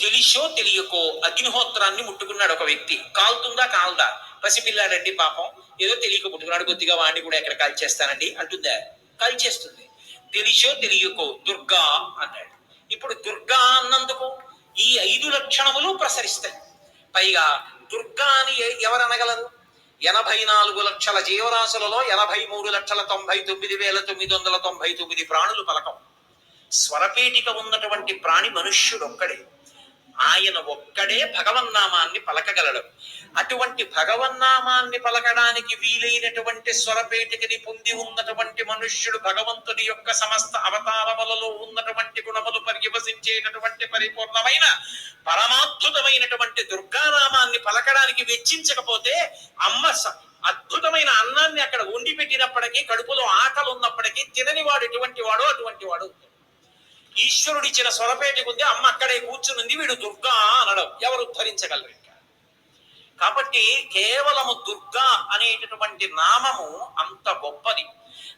తెలిసో తెలియకో అగ్నిహోత్రాన్ని ముట్టుకున్నాడు ఒక వ్యక్తి. కాలుతుందా? కాలదా. పసిపిల్లాడండి పాపం. ఏదో తెలియక ముట్టుకున్నాడు. కొద్దిగా వాడిని కూడా ఎక్కడ కాల్చేస్తానండి అంటుందా? కాల్చేస్తుంది. తెలిసో తెలియకో దుర్గా అన్నాడు. ఇప్పుడు దుర్గా అన్నందుకు ఈ ఐదు లక్షణములు ప్రసరిస్తాయి. పైగా దుర్గా అని ఎ- ఎవరు అనగలరు ఎనభై నాలుగు లక్షల జీవరాశులలో ఎనభై మూడు లక్షల తొంభై తొమ్మిది వేల తొమ్మిది వందల తొంభై తొమ్మిది ప్రాణులు పలకం స్వరపేటిక ఉన్నటువంటి ప్రాణి మనుష్యుడు ఒక్కడే ఆయన ఒక్కడే భగవన్నామాన్ని పలకగలడు. అటువంటి భగవన్నామాన్ని పలకడానికి వీలైనటువంటి స్వరపేటికని పొంది ఉన్నటువంటి మనుష్యుడు భగవంతుని యొక్క సమస్త అవతారములలో ఉన్నటువంటి గుణములు పర్యవసించేటటువంటి పరిపూర్ణమైన పరమాద్భుతమైనటువంటి దుర్గానామాన్ని పలకడానికి వెచ్చించకపోతే అమ్మ అద్భుతమైన అన్నాన్ని అక్కడ వండి పెట్టినప్పటికీ కడుపులో ఆకలి ఉన్నప్పటికీ తినని వాడు ఎటువంటి వాడు అటువంటి వాడు ఈశ్వరుడిచ్చిన స్వరపేటకు ఉంది అమ్మ అక్కడే కూర్చునుంది వీడు దుర్గా అనడం. ఎవరు ఉద్ధరించగలరు కాబట్టి కేవలము దుర్గా అనేటటువంటి నామము అంత గొప్పది.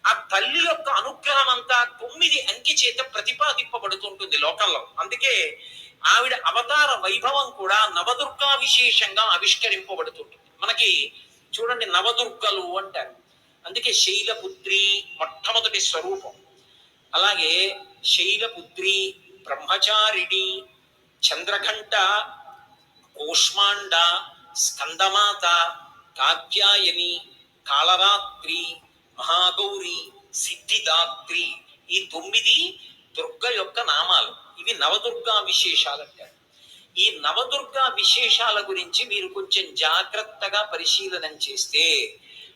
ఆ తల్లి యొక్క అనుగ్రహం అంతా తొమ్మిది అంకి చేత ప్రతిపాదింపబడుతుంటుంది లోకంలో. అందుకే ఆవిడ అవతార వైభవం కూడా నవదుర్గా విశేషంగా ఆవిష్కరింపబడుతుంటుంది. మనకి చూడండి నవదుర్గలు అంటారు. అందుకే శైలపుత్రి మొట్టమొదటి స్వరూపం. అలాగే శైలపుత్రి బ్రహ్మచారిణి చంద్రఘంట కూష్మాండ స్కందమాత కాత్యాయని కాళరాత్రి మహాగౌరి సిద్ధిదాత్రి ఈ తొమ్మిది దుర్గ యొక్క నామాలు. ఇవి నవదుర్గా విశేషాలు అంటారు ఈ నవదుర్గా విశేషాల గురించి మీరు కొంచెం జాగ్రత్తగా పరిశీలనం చేస్తే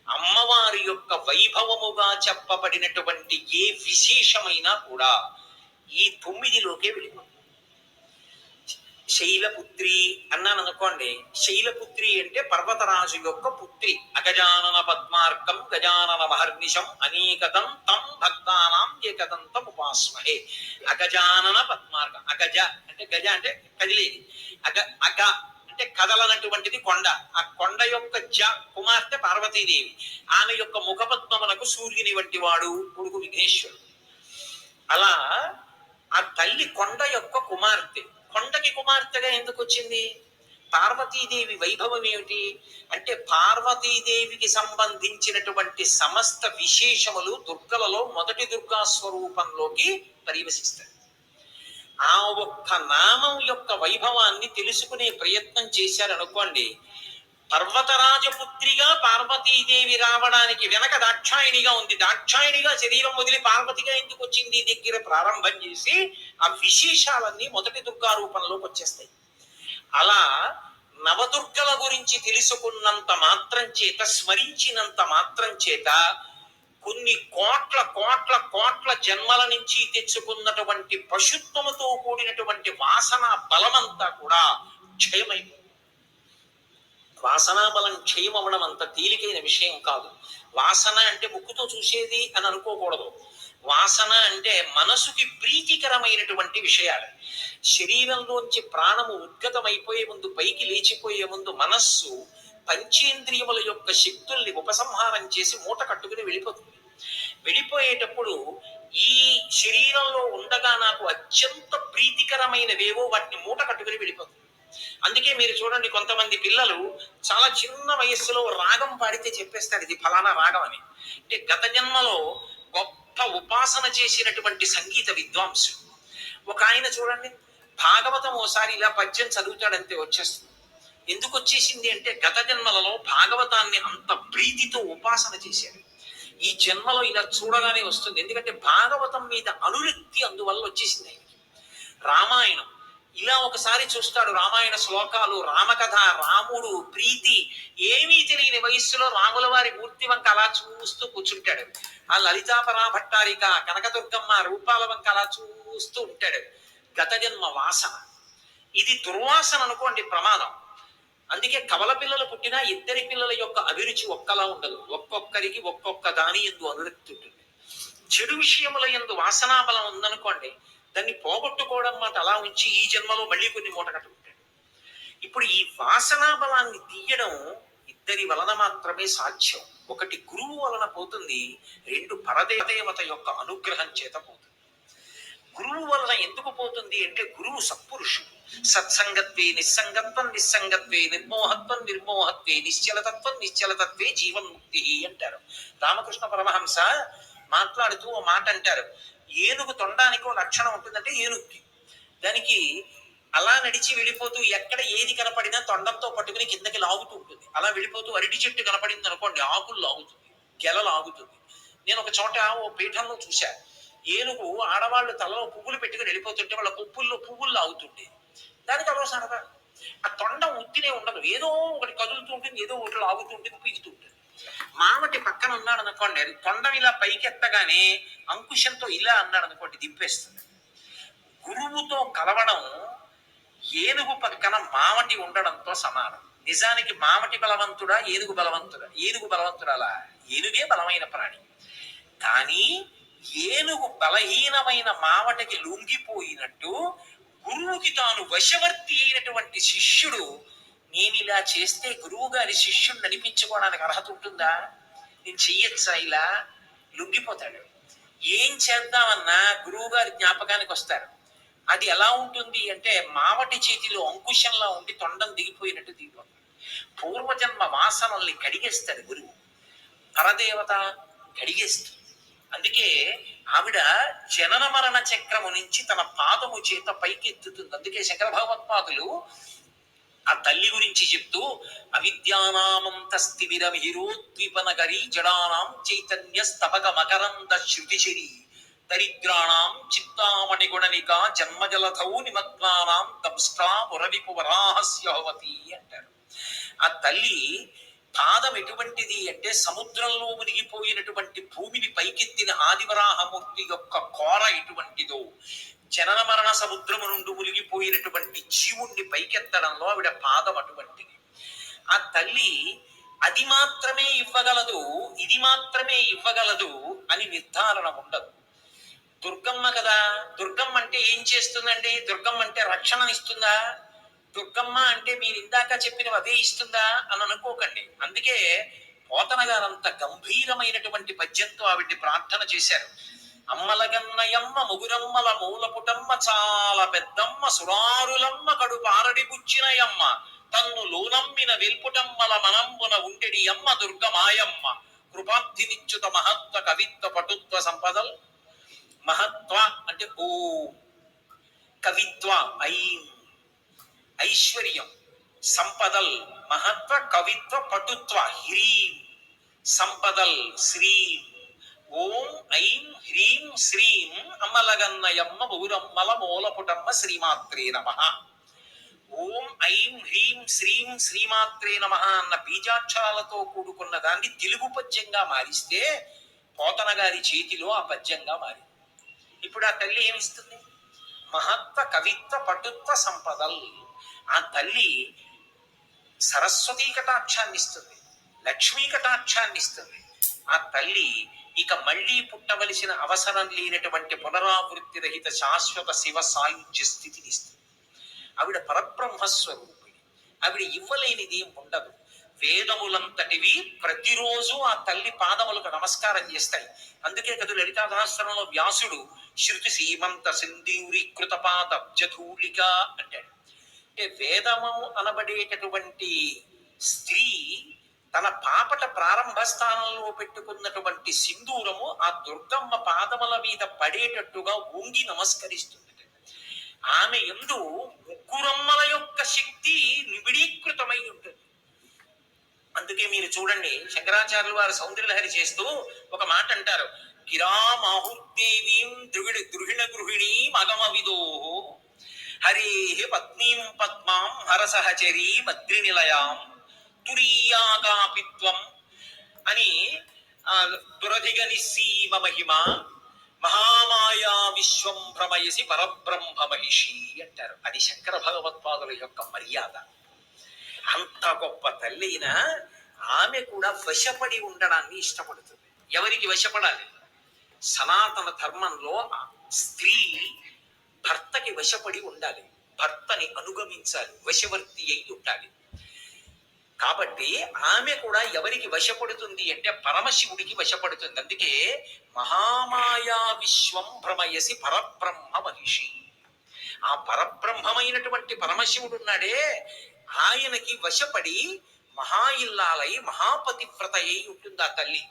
అమ్మవారి యొక్క వైభవముగా చెప్పబడినటువంటి ఏ విశేషమైనా కూడా ఈ తొమ్మిదిలోకే వెళ్ళిపోతుంది. శైలపుత్రి అన్నాను అనుకోండి శైలపుత్రి అంటే పర్వతరాజు యొక్క పుత్రి. అగజానన పద్మార్కం గజానన మహర్నిశం అనేకతం తం భక్తానాం ఏకదంతం ఉపాస్మహే. అగజానన పద్మార్కం అగజ అంటే గజ అంటే కదిలేది. అగ అగ అంటే కదలనటువంటిది కొండ. ఆ కొండ యొక్క జ కుమార్తె పార్వతీదేవి. ఆమె యొక్క ముఖపద్మమునకు సూర్యుని వంటి వాడు కొడుకు విఘ్నేశ్వరుడు. అలా ఆ తల్లి కొండ యొక్క కుమార్తె. కొండకి కుమార్తెగా ఎందుకు వచ్చింది? పార్వతీదేవి వైభవం ఏమిటి? అంటే పార్వతీదేవికి సంబంధించినటువంటి సమస్త విశేషములు దుర్గలలో మొదటి దుర్గా స్వరూపంలోకి పరివసిస్తాయి ఆ ఒక్క నామం యొక్క వైభవాన్ని తెలుసుకునే ప్రయత్నం చేశారనుకోండి పర్వతరాజపుత్రిగా పార్వతీదేవి రావడానికి వెనక దాక్షాయణిగా ఉంది. దాక్షాయణిగా శరీరం వదిలి పార్వతిగా ఎందుకు వచ్చింది? దగ్గర ప్రారంభం చేసి ఆ విశేషాలన్నీ మొదటి దుర్గా రూపంలోకి వచ్చేస్తాయి. అలా నవదుర్గల గురించి తెలుసుకున్నంత మాత్రం చేత స్మరించినంత మాత్రం చేత కొన్ని కోట్ల కోట్ల కోట్ల జన్మల నుంచి తెచ్చుకున్నటువంటి పశుత్వముతో కూడినటువంటి వాసన బలమంతా కూడా క్షయమైపోతుంది వాసనా బలం క్షయం అవ్వడం అంత తేలికైన విషయం కాదు. వాసన అంటే ముక్కుతో చూసేది అని అనుకోకూడదు. వాసన అంటే మనసుకి ప్రీతికరమైనటువంటి విషయాలు. శరీరంలోంచి ప్రాణము ఉద్గతమైపోయే ముందు పైకి లేచిపోయే ముందు మనస్సు పంచేంద్రియముల యొక్క శక్తుల్ని ఉపసంహారం చేసి మూట కట్టుకుని వెళ్ళిపోతుంది. వెళ్ళిపోయేటప్పుడు ఈ శరీరంలో ఉండగా నాకు అత్యంత ప్రీతికరమైనవేవో వాటిని మూట కట్టుకుని వెళ్ళిపోతుంది. అందుకే మీరు చూడండి కొంతమంది పిల్లలు చాలా చిన్న వయస్సులో రాగం పాడితే చెప్పేస్తారు ఇది ఫలానా రాగం అని. అంటే గత జన్మలో గొప్ప ఉపాసన చేసినటువంటి సంగీత విద్వాంసుడు. ఒక ఆయన చూడండి భాగవతం ఓసారి ఇలా పద్యం చదువుతాడంతే వచ్చేస్తుంది. ఎందుకు వచ్చేసింది అంటే గత జన్మలలో భాగవతాన్ని అంత ప్రీతితో ఉపాసన చేశాడు. ఈ జన్మలో ఇలా చూడగానే వస్తుంది. ఎందుకంటే భాగవతం మీద అనురక్తి అందువల్ల వచ్చేసింది ఆయనకి. రామాయణం. ఇలా ఒకసారి చూస్తాడు రామాయణ శ్లోకాలు రామకథ రాముడు ప్రీతి ఏమీ తెలియని వయస్సులో రాముల వారి మూర్తి వంక అలా చూస్తూ కూర్చుంటాడు. ఆ లలితాపరా భట్టారిక కనకదుర్గమ్మ రూపాల వంక అలా చూస్తూ ఉంటాడు. గత జన్మ వాసన. ఇది దుర్వాసన అనుకోండి ప్రమాదం. అందుకే కవల పిల్లలు పుట్టినా ఇద్దరి పిల్లల యొక్క అభిరుచి ఒక్కలా ఉండదు. ఒక్కొక్కరికి ఒక్కొక్క దాని ఎందు అనురక్తి ఉంటుంది. చెడు విషయముల ఎందు వాసనా బలం ఉందనుకోండి దాన్ని పోగొట్టుకోవడం మాట అలా ఉంచి ఈ జన్మలో మళ్ళీ కొన్ని మూట కట్టుకుంటాడు. ఇప్పుడు ఈ వాసనా బలాన్ని తీయడం ఇద్దరి వలన మాత్రమే సాధ్యం. ఒకటి గురువు వలన పోతుంది రెండు పరదేవత యొక్క అనుగ్రహం చేత పోతుంది. గురువు వలన ఎందుకు పోతుంది అంటే గురువు సత్పురుషుడు. సత్సంగత్వే నిస్సంగత్వం నిస్సంగత్వే నిర్మోహత్వం నిర్మోహత్వే నిశ్చలతత్వం నిశ్చలతత్వే జీవన్ముక్తి అంటారు. రామకృష్ణ పరమహంస మాట్లాడుతూ ఓ మాట అంటారు. ఏనుగు తొండానికి ఓ లక్షణం ఉంటుందంటే ఏనుగుకి. దానికి అలా నడిచి వెళ్ళిపోతూ ఎక్కడ ఏది కనపడినా తొండంతో పట్టుకుని కిందకి లాగుతూ ఉంటుంది. అలా వెళ్ళిపోతూ అరటి చెట్టు కనపడింది అనుకోండి ఆకులు లాగుతుంది గెల లాగుతుంది. నేను ఒక చోట ఓ పీఠంలో చూశాను ఏనుగు ఆడవాళ్ళు తలలో పువ్వులు పెట్టుకుని వెళ్ళిపోతుంటే వాళ్ళ పువ్వుల్లో పువ్వులు లాగుతుండేది దానికి అదో సరదా ఆ తొండం ఉత్తినే ఉండదు. ఏదో ఒకటి కదులుతూ ఉంటుంది ఏదో ఒకటి లాగుతూ ఉంటుంది పీకుతూ ఉంటుంది. మామటి పక్కన ఉన్నాడు అనుకోండి అది తొండం ఇలా పైకెత్తగానే అంకుశంతో ఇలా అన్నాడు అనుకోండి దింపేస్తుంది. గురువుతో కలవడం ఏనుగు పక్కన మామటి ఉండడంతో సమానం. నిజానికి మామటి బలవంతుడా ఏనుగు బలవంతుడా? ఏనుగు బలవంతుడాలా ఏనుగే బలమైన ప్రాణి. కానీ ఏనుగు బలహీనమైన మామటికి లొంగిపోయినట్టు గురువుకి తాను వశవర్తి అయినటువంటి శిష్యుడు నేను ఇలా చేస్తే గురువు గారి శిష్యుడిని అనిపించుకోవడానికి అర్హత ఉంటుందా? నేను చెయ్యొచ్చా ఇలా. లొంగిపోతాడు. ఏం చేద్దామన్నా గురువు గారి జ్ఞాపకానికి వస్తారు. అది ఎలా ఉంటుంది అంటే మావటి చేతిలో అంకుశంలా ఉండి తొండం దిగిపోయినట్టు దిగిపోతుంది. పూర్వజన్మ వాసనల్ని కడిగేస్తాడు గురువు. పరదేవత కడిగేస్తుంది. అందుకే ఆవిడ జనన మరణ చక్రము నుంచి తన పాదము చేత పైకి ఎత్తుతుంది అందుకే శంకర భగవత్పాదులు ఆ తల్లి గురించి చెప్తూ అవిద్యానామంతస్థివిరమిహిరోద్వీపనగరి జడానాం చైతన్య స్తపక మకరంద శృతిశరి దరిద్రాణం చింతామణి గుణనిక జన్మజలధౌ నిమగ్నానాం దంష్ట్రా మురవిపు వరాహస్యవతి అంటారు. ఆ తల్లి పాదం ఎటువంటిది అంటే సముద్రంలో మునిగిపోయినటువంటి భూమిని పైకెత్తిన ఆదివరాహమూర్తి యొక్క కోర ఎటువంటిదో జనన మరణ సముద్రము నుండి మునిగిపోయినటువంటి జీవుణ్ణి పైకెత్తడంలో ఆవిడ పాదం అటువంటిది. ఆ తల్లి అది మాత్రమే ఇవ్వగలదు ఇది మాత్రమే ఇవ్వగలదు అని నిర్ధారణ ఉండదు. దుర్గమ్మ కదా దుర్గమ్మ అంటే ఏం చేస్తుందండి? దుర్గమ్మ అంటే రక్షణనిస్తుందా? దుర్గమ్మ అంటే మీరు ఇందాక చెప్పినవి అవే ఇస్తుందా అని అనుకోకండి. అందుకే పోతన గారు అంత గంభీరమైనటువంటి పద్యంతో ఆవిడ్ని ప్రార్థన చేశారు. అమ్మలగన్నయమ్మ ముగురమ్మల మూలపుటమ్మ చాలా పెద్దమ్మ సురారులమ్మ కడు పారడి పుచ్చినయమ్మ తన్ను లోనమ్మిన వెల్పుటమ్మల మనంబున ఉండెడి అమ్మ దుర్గమాయమ్మ. కృపాబ్ధినిచ్యుత మహత్వ కవిత్వ పటుత్వ సంపదల్ మహత్వ అంటే ఓ కవిత్వ ఐం ఐశ్వర్యం సంపదల్ మహత్వ కవిత్వ పటుత్వ హ్రీం సంపదల్ శ్రీం ఓం ఐం హ్రీం శ్రీం అమ్మలగన్నయమ్మ ఊరమ్మల మూలపుటమ్మ శ్రీమాత్రే నమ. ఓం ఐం హ్రీం శ్రీం శ్రీమాత్రే నమ అన్న బీజాక్షరాలతో కూడుకున్న దాన్ని తెలుగు పద్యంగా మారిస్తే పోతన గారి చేతిలో ఆ పద్యంగా మారింది. ఇప్పుడు ఆ తల్లి ఏమిస్తుంది? మహత్వ కవిత్వ పటుత్వ సంపదల్. ఆ తల్లి సరస్వతీ కటాక్షాన్ని ఇస్తుంది లక్ష్మీ కటాక్షాన్ని ఇస్తుంది ఆ తల్లి ఇక మళ్ళీ పుట్టవలసిన అవసరం లేనటువంటి పునరావృత్తి రహిత శాశ్వత శివ సాయుధ్య స్థితిని ఇస్తుంది ఆవిడ పరబ్రహ్మస్వరూపిణి. ఆవిడ ఇవ్వలేనిది ఉండదు. వేదములంతటివి ప్రతిరోజు ఆ తల్లి పాదములకు నమస్కారం చేస్తాయి. అందుకే కదా లలితాదాస్త్రంలో వ్యాసుడు శృతి సీమంత సింధూరీకృత పాదబ్జధూళిక అంటాడు. అంటే వేదము అనబడేటటువంటి స్త్రీ తన పాపట ప్రారంభ స్థానంలో పెట్టుకున్నటువంటి సింధూరము ఆ దుర్గమ్మ పాదముల మీద పడేటట్టుగా వంగి నమస్కరిస్తుంది ఆమె ఎందు ముగ్గురమ్మల యొక్క శక్తి నిబిడీకృతమై ఉంటుంది. అందుకే మీరు చూడండి శంకరాచార్యులు వారు సౌందర్యలహరి చేస్తూ ఒక మాట అంటారు. గిరామాహుర్దేవీం ద్రుహిణ ద్రుహిణ గృహిణీ అగమ విదో హరే పత్నీం పద్మాం హరసహచరీ మద్రినిలయాం తురీయాగాపిత్వం అని ఆ, దురధిగ నిస్సీమ మహిమ మహామాయా విశ్వం భ్రమయసి పరబ్రహ్మ మహిషి అంటారు। అది శంకర భగవత్పాదుల యొక్క మర్యాద। అంత గొప్ప తల్లైన ఆమె కూడా వశపడి ఉండడాన్ని ఇష్టపడుతుంది। ఎవరికి వశపడాలి? సనాతన ధర్మంలో స్త్రీ భర్తకి వశపడి ఉండాలి. భర్తని అనుగమించాలి. వశవర్తి అయి ఉండాలి. కాబట్టి ఆమె కూడా ఎవరికి వశపడుతుంది అంటే పరమశివుడికి వశపడుతుంది. అందుకే మహామాయా విశ్వం భ్రమయసి పరబ్రహ్మ మహిషి. ఆ పరబ్రహ్మమైనటువంటి పరమశివుడు ఉన్నాడే. ఆయనకి వశపడి మహా ఇల్లాలై మహాపతివ్రత అయి ఉంటుంది ఆ తల్లి?